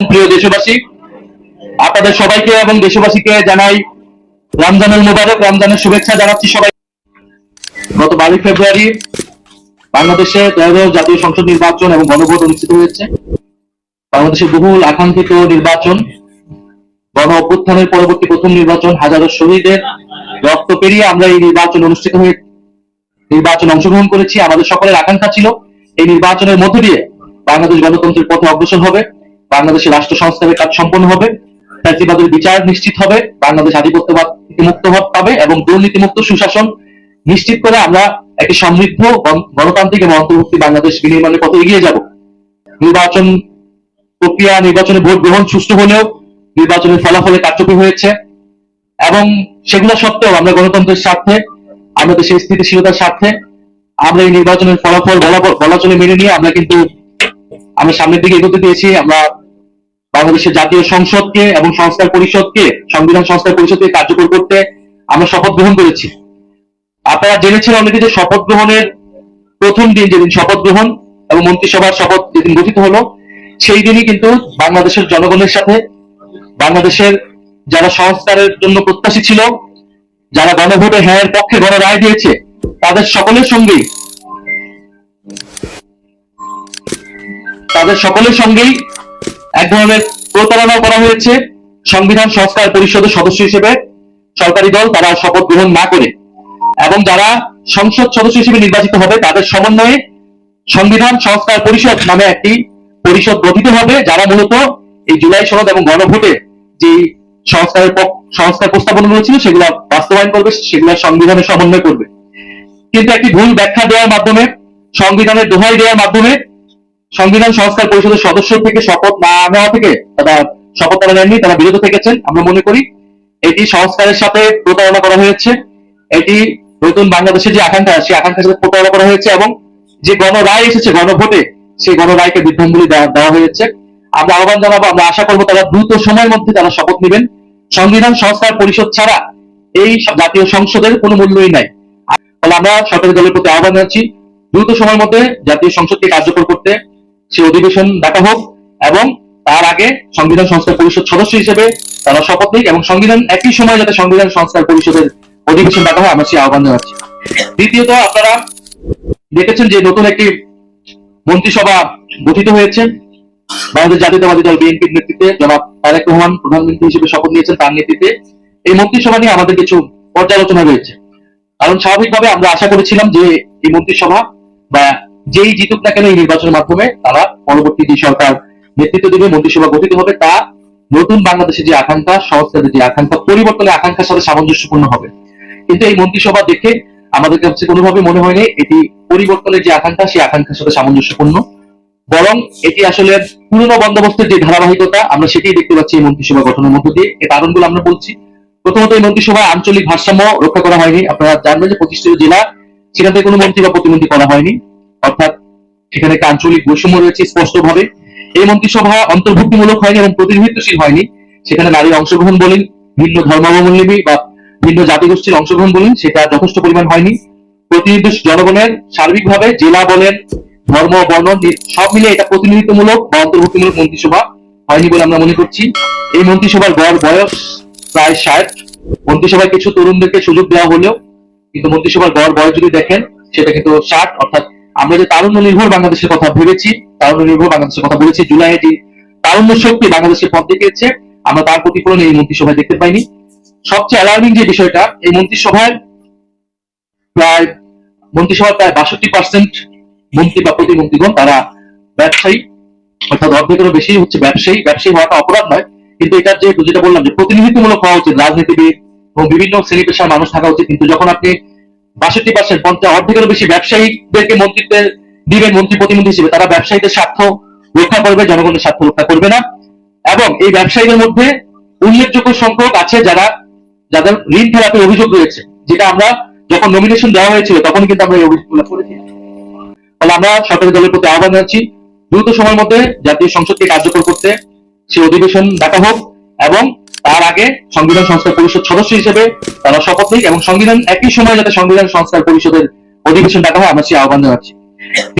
প্রিয় দেশবাসী, আপনাদের সবাইকে এবং দেশবাসীকে জানাই রমজানুল মুবারক, রমজানের শুভেচ্ছা জানাচ্ছি সবাই। গত বারোই ফেব্রুয়ারি বাংলাদেশে ত্রয়োদশ জাতীয় সংসদ নির্বাচন এবং গণভোট অনুষ্ঠিত হয়েছে। বাংলাদেশের বহুল আকাঙ্ক্ষিত নির্বাচন। গণ অভ্যুত্থানের পরবর্তী প্রথম নির্বাচন হাজারো শহীদের রক্ত পেরিয়ে আমরা এই নির্বাচন অনুষ্ঠিত হয়ে নির্বাচন অংশগ্রহণ করেছি। আমাদের সকলের আকাঙ্ক্ষা ছিল এই নির্বাচনের মধ্য দিয়ে বাংলাদেশ গণতন্ত্রের পথে অগ্রসর হবে। বাংলাদেশের রাষ্ট্র সংস্কারের কাজ সম্পন্ন হবে ফ্যাসিবাদের বিচার নিশ্চিত হবে, বাংলাদেশ আধিপত্যবাদ মুক্ত পাবে এবং দুর্নীতিমুক্ত সুশাসন নিশ্চিত করে আমরা একটি সমৃদ্ধ গণতান্ত্রিক এবং অন্তর্ভুক্তি বাংলাদেশ বিনির্মাণের পথে এগিয়ে যাব। নির্বাচন প্রক্রিয়া, নির্বাচনে ভোট গ্রহণ সুষ্ঠু হলেও নির্বাচনের ফলাফলে কারচুপি হয়েছে এবং সেগুলো সত্ত্বেও আমরা গণতন্ত্রের স্বার্থে, আমরা দেশের স্থিতিশীলতার স্বার্থে, আমরা এই নির্বাচনের ফলাফল বলা- চলে মেনে নিয়ে আমরা কিন্তু, আমরা সামনের দিকে এগোতে পেরেছি, আমরা বাংলাদেশের জাতীয় সংসদকে এবং সংস্কার পরিষদকে, সংবিধান সংস্কার পরিষদকে কার্যকর করতে আমরা শপথ গ্রহণ করেছি। আপনারা জেনেছেন অলরেডি যে শপথ গ্রহণের প্রথম দিন যেদিন শপথ গ্রহণ এবং মন্ত্রিসভার শপথ যেদিন গঠিত হলো, সেই দিনই কিন্তু বাংলাদেশের জনগণের সাথে, বাংলাদেশের যারা সংস্কারের জন্য প্রত্যাশী ছিল, যারা গণভোটে হ্যাঁ পক্ষে গণ রায় দিয়েছে, তাদের সকলের সঙ্গেই, তাদের সকলের সঙ্গেই এক ধরনের প্রতারণা করা হয়েছে সংবিধান, সংস্কার, পরিষদের সদস্য হিসেবে সরকারি দল তারা শপথ গ্রহণ না করে। এবং যারা সংসদ সদস্য হিসেবে নির্বাচিত হবে, তাদের সমন্বয়ে সংবিধান, সংস্কার, পরিষদ নামে একটি পরিষদ গঠিত হবে, যারা মূলত এই জুলাই সনদ এবং গণভোটে যে সংস্কারের সংস্কার প্রস্তাবনাগুলো ছিল সেগুলো বাস্তবায়ন করবে, সেগুলো সংবিধানের সমন্বয় করবে। কিন্তু একটি ভুল ব্যাখ্যা দেওয়ার মাধ্যমে, সংবিধানের দোহাই দেওয়ার মাধ্যমে সংবিধান সংস্কার পরিষদের সদস্য থেকে শপথ না নেওয়া থেকে তারা শপথ তারা নেননি, তারা বিরত থেকেছেন, আমরা মনে করি। এটি সংস্কারের সাথে প্রতারণা করা হয়েছে। এটি নতুন বাংলাদেশের যে আকাঙ্ক্ষা, সেই আকাঙ্ক্ষার সাথে প্রতারণা করা হয়েছে এবং যে গণ রায় এসেছে, গণভোটে, সেই গণরায়কে বিভ্রাঙ্গুলি দেওয়া দেওয়া হয়েছে। আমরা আহ্বান জানাব, আমরা আশা করব তারা দ্রুত সময়ের মধ্যে তারা শপথ নেবেন। সংবিধান সংস্কার পরিষদ ছাড়া এই জাতীয় সংসদের কোনো মূল্যই নাই। ফলে আমরা সরকারি দলের প্রতি আহ্বান জানাচ্ছি, দ্রুত সময়ের মধ্যে জাতীয় সংসদকে কার্যকর করতে সে অধিবেশন ডাকা হোক এবং তার আগে সংবিধান সংস্কার পরিষদ সদস্য হিসেবে তারা শপথ নিক এবং সংবিধান একই সময় যাতে সংবিধান সংস্কার পরিষদের অধিবেশন ডাকা হয়, আমরা সেই আহ্বান জানাচ্ছি। দ্বিতীয়ত আপনারা দেখেছেন যে নতুন একটি মন্ত্রিসভা গঠিত হয়েছে। বাংলাদেশ জাতীয়তাবাদী দল বিএনপির নেতৃত্বে জনাব তারেক রহমান প্রধানমন্ত্রী হিসেবে শপথ নিয়েছেন তার নেতৃত্বে। এই মন্ত্রিসভা নিয়ে আমাদের কিছু পর্যালোচনা রয়েছে। কারণ স্বাভাবিকভাবে আমরা আশা করেছিলাম যে এই মন্ত্রিসভা বা যেই জিতুক না কেন এই নির্বাচনের মাধ্যমে তারা পরবর্তী যে সরকার নেতৃত্ব দেবে, মন্ত্রিসভা গঠিত হবে, তা নতুন বাংলাদেশের যে আকাঙ্ক্ষা সংস্কারের যে আকাঙ্ক্ষা, পরিবর্তনের আকাঙ্ক্ষার সাথে সামঞ্জস্যপূর্ণ হবে। কিন্তু এই মন্ত্রিসভা দেখে আমাদের কাছে কোনোভাবে মনে হয়নি এটি পরিবর্তনের যে আকাঙ্ক্ষা, সেই আকাঙ্ক্ষার সাথে সামঞ্জস্যপূর্ণ। বরং এটি আসলে পুরনো বন্দোবস্তের যে ধারাবাহিকতা, আমরা সেটাই দেখতে পাচ্ছি এই মন্ত্রিসভা গঠনের মধ্য দিয়ে। এই কারণগুলো আমরা বলছি। প্রথমত এই মন্ত্রিসভায় আঞ্চলিক ভারসাম্য রক্ষা করা হয়নি। আপনারা জানবেন যে পঁচিশটি জেলা, সেখান থেকে কোনো মন্ত্রী বা প্রতিমন্ত্রী করা হয়নি। অর্থাৎ সেখানে একটা আঞ্চলিক বৈষম্য রয়েছে স্পষ্টভাবে। এই মন্ত্রিসভা অন্তর্ভুক্তিমূলক হয়নি এবং প্রতিনিধিত্বশীল হয়নি। সেখানে নারীর অংশগ্রহণ বলেন, ভিন্ন ধর্মাবলম্বী বা ভিন্ন জাতিগোষ্ঠীর অংশগ্রহণ বলেন, সেটা যথেষ্ট পরিমাণ হয়নি। প্রতিনিধি জনগণের সার্বিকভাবে জেলা বলেন, ধর্ম, বর্ণ সব মিলে এটা প্রতিনিধিত্বমূলক বা অন্তর্ভুক্তিমূলক মন্ত্রিসভা হয়নি বলে আমরা মনে করছি। এই মন্ত্রিসভার গড় বয়স প্রায় ষাট। মন্ত্রিসভায় কিছু তরুণদেরকে সুযোগ দেওয়া হলেও, কিন্তু মন্ত্রিসভার গড় বয়স যদি দেখেন, সেটা কিন্তু ষাট, অর্থাৎ আমরা যে তারুণ্য নির্ভর বাংলাদেশের কথা ভেবেছি, তারুণ্য নির্ভর বাংলাদেশের কথা বলেছি জুলাই যে তারুণ্য শক্তি বাংলাদেশের পথ দেখিয়েছে, আমরা তার প্রতিফলন এই মন্ত্রিসভায় দেখতে পাইনি। সবচেয়ে অ্যালার্মিং যে বিষয়টা, এই মন্ত্রিসভায় প্রায়, মন্ত্রিসভার প্রায় বাষট্টি পার্সেন্ট মন্ত্রী বা প্রতিমন্ত্রীগণ তারা ব্যবসায়ী, অর্থাৎ অর্ধেকেরও বেশি হচ্ছে ব্যবসায়ী ব্যবসায়ী হওয়াটা অপরাধ নয়। কিন্তু এটার যে, যেটা বললাম যে প্রতিনিধিত্বমূলক হওয়া উচিত রাজনীতিবিদ এবং বিভিন্ন শ্রেণি পেশার মানুষ থাকা উচিত। কিন্তু যখন আপনি বাষট্টি পার্সেন্ট পঞ্চাশ অর্ধেকেরও বেশি ব্যবসায়ীদেরকে মন্ত্রিত্বে দিবেন মন্ত্রী প্রতিনিধি হিসেবে। তারা ব্যবসায়ীদের স্বার্থ রক্ষা করবে, জনগণের স্বার্থ রক্ষা করবে না। এবং এই ব্যবসায়ীদের মধ্যে উল্লেখযোগ্য সংখ্যক আছে যারা যাদের ঋণ খেলাপের অভিযোগ রয়েছে, যেটা আমরা যখন নমিনেশন দেওয়া হয়েছিল তখন কিন্তু আমরা এই অভিযোগগুলো করেছি ফলে আমরা সরকারি দলের প্রতি আহ্বান জানাচ্ছি, দ্রুত সময়ের মধ্যে জাতীয় সংসদকে কার্যকর করতে সে অধিবেশন ডাকা হোক এবং তার আগে সংবিধান সংস্কার পরিষদ সদস্য হিসেবে তারা শপথ নিক এবং সংবিধান একই সময় যাতে সংবিধান সংস্কার পরিষদের অধিবেশন ডাকা হয়, আমরা সেই আহ্বান জানাচ্ছি।